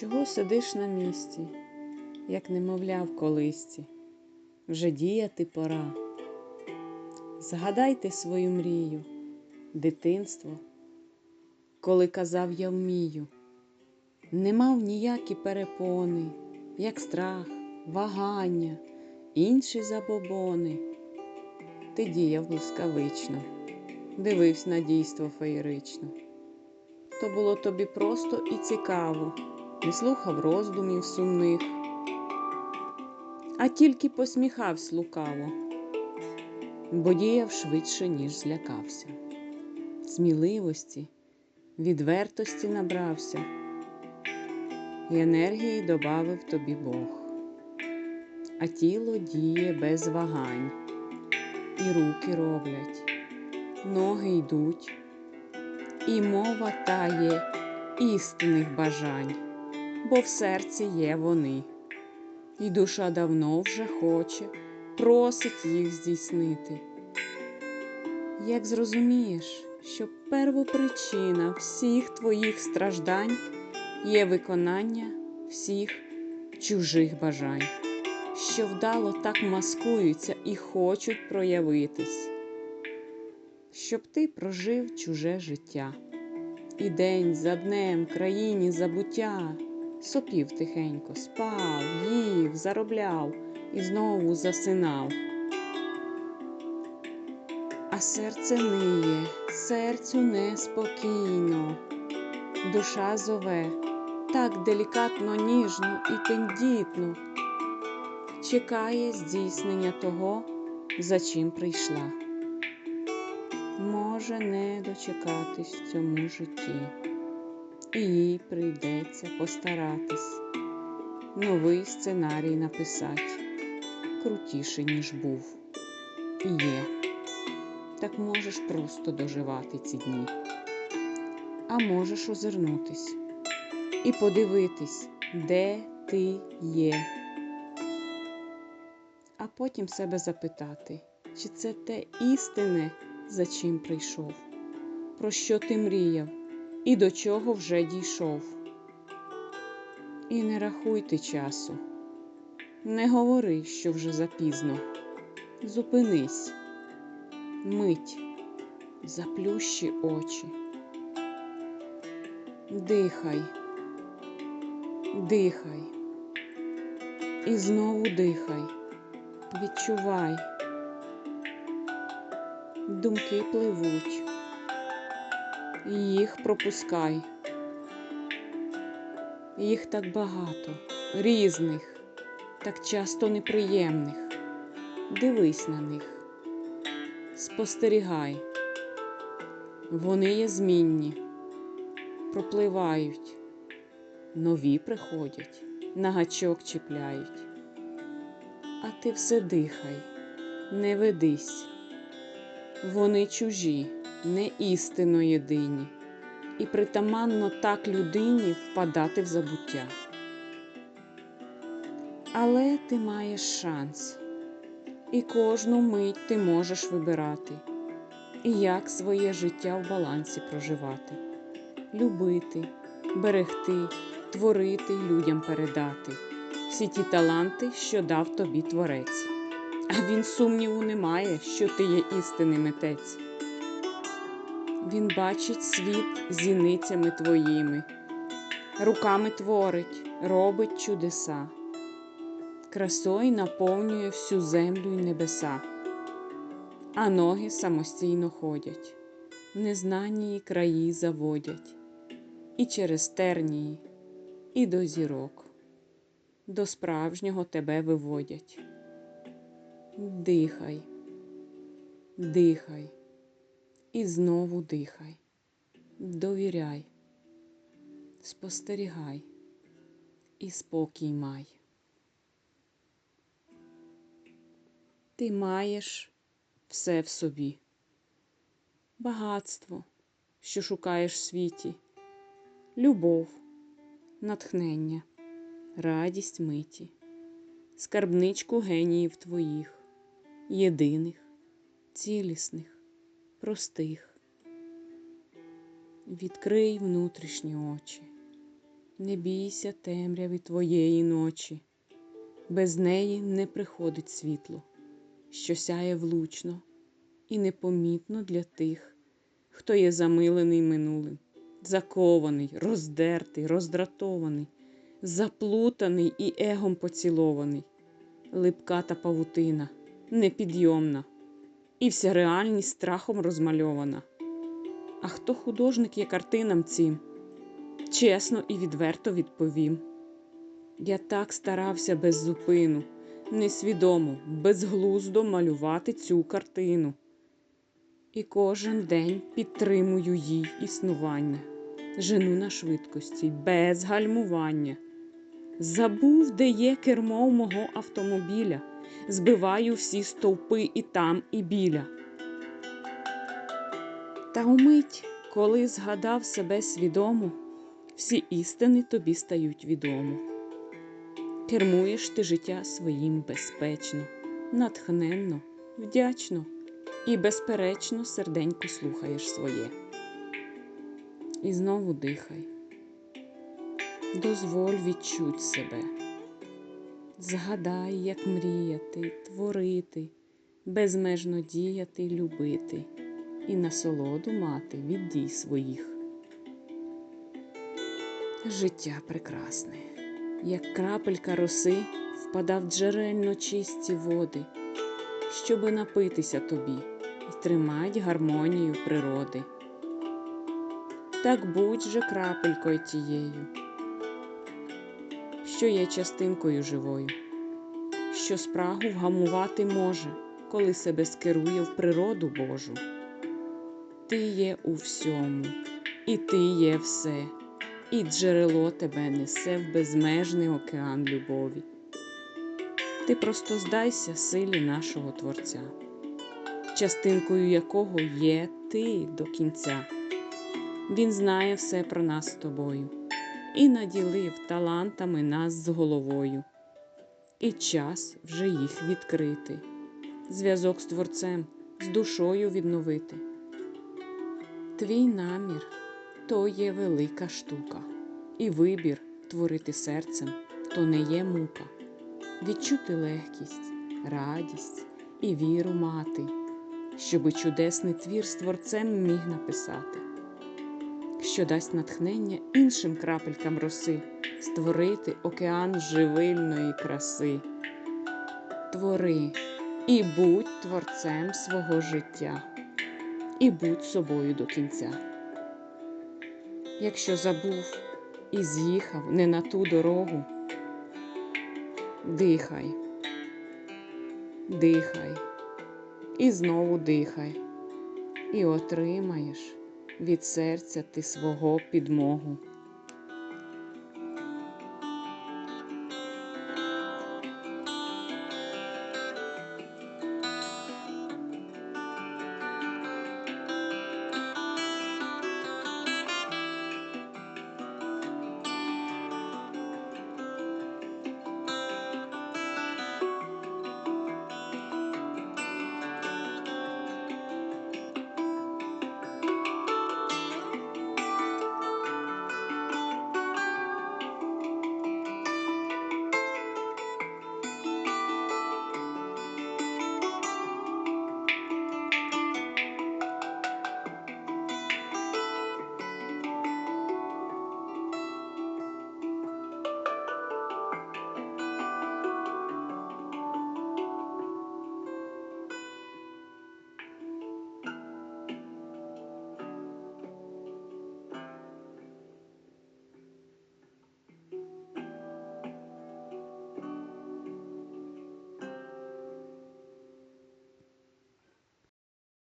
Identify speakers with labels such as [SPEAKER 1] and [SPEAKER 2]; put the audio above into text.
[SPEAKER 1] Чого сидиш на місці, як немовля в колисці? Вже діяти пора. Згадайте свою мрію, дитинство, коли казав я вмію, не мав ніякі перепони, як страх, вагання, інші забобони. Ти діяв блискавично, дивився на дійство феєрично. То було тобі просто і цікаво, не слухав роздумів сумних, а тільки посміхався лукаво, бо діяв швидше, ніж злякався. Сміливості, відвертості набрався, і енергії добавив тобі Бог, а тіло діє без вагань, і руки роблять, ноги йдуть і мова тає істинних бажань, бо в серці є вони, і душа давно вже хоче, просить їх здійснити. Як зрозумієш, що первопричина всіх твоїх страждань є виконання всіх чужих бажань, що вдало так маскуються і хочуть проявитись щоб ти прожив чуже життя. І день за днем країні забуття сопів тихенько, спав, їв, заробляв і знову засинав. А серце ниє, серцю неспокійно, душа зове так делікатно, ніжно і тендітно, чекає здійснення того, за чим прийшла. Може не дочекатись в цьому житті, і їй прийдеться постаратись. Новий сценарій написати, крутіший, ніж був, і є. Так можеш просто доживати ці дні, а можеш озирнутись і подивитись, де ти є, а потім себе запитати, чи це те істине за чим прийшов, про що ти мріяв і до чого вже дійшов. І не рахуйте часу, не говори, що вже запізно. Зупинись, мить, заплющи очі, дихай, дихай, і знову дихай, відчувай. Думки пливуть, їх пропускай. Їх так багато, різних, так часто неприємних. Дивись на них, спостерігай, вони є змінні, пропливають, нові приходять, на гачок чіпляють. А ти все дихай, не ведись. Вони чужі, не істинно єдині, і притаманно так людині впадати в забуття. Але ти маєш шанс, і кожну мить ти можеш вибирати, і як своє життя в балансі проживати, любити, берегти, творити людям передати всі ті таланти, що дав тобі творець а він сумніву не має, що ти є істинний митець. Він бачить світ зіницями твоїми, руками творить, робить чудеса, красою наповнює всю землю й небеса, а ноги самостійно ходять, в незнанні краї заводять, і через тернії, і до зірок, до справжнього тебе виводять. Дихай, дихай і знову дихай, довіряй, спостерігай. І спокій май. Ти маєш все в собі, багатство, що шукаєш в світі, любов, натхнення, радість миті, скарбничку геніїв твоїх єдиних, цілісних, простих. Відкрий внутрішні очі. Не бійся темряви твоєї ночі, без неї не приходить світло, що сяє влучно і непомітно для тих, хто є замилений минулим, закований, роздертий, роздратований, заплутаний і егом поцілований, липка та павутина, непідйомна, і вся реальність страхом розмальована. А хто художник є картинам цим? Чесно і відверто відповім. Я так старався без зупину, несвідомо, безглуздо малювати цю картину. І кожен день підтримую їй існування, жену на швидкості, без гальмування. Забув, де є кермо мого автомобіля, збиваю всі стовпи і там, і біля. Та умить, коли згадав себе свідомо, всі істини тобі стають відомо. Кермуєш ти життя своїм безпечно, натхненно, вдячно і безперечно серденько слухаєш своє. І знову дихай, дозволь відчуть себе, згадай, як мріяти, творити, безмежно діяти, любити і насолоду мати від дій своїх. Життя прекрасне, як крапелька роси впада в джерельно чисті води, щоби напитися тобі і тримать гармонію природи. Так будь же крапелькою тією, що є частинкою живою, що спрагу вгамувати може, коли себе скерує в природу Божу. Ти є у всьому, і ти є все, і джерело тебе несе в безмежний океан любові. Ти просто здайся силі нашого Творця, частинкою якого є ти до кінця. Він знає все про нас з тобою і наділив талантами нас з головою. І час вже їх відкрити, зв'язок з Творцем, з душою відновити. Твій намір то є велика штука, і вибір творити серцем то не є мука, відчути легкість, радість і віру мати, щоби чудесний твір з творцем міг написати, що дасть натхнення іншим крапелькам роси, створити океан живильної краси. Твори і будь творцем свого життя і будь собою до кінця. Якщо забув і з'їхав не на ту дорогу, дихай, дихай і знову дихай, і отримаєш від серця ти свого підмогу.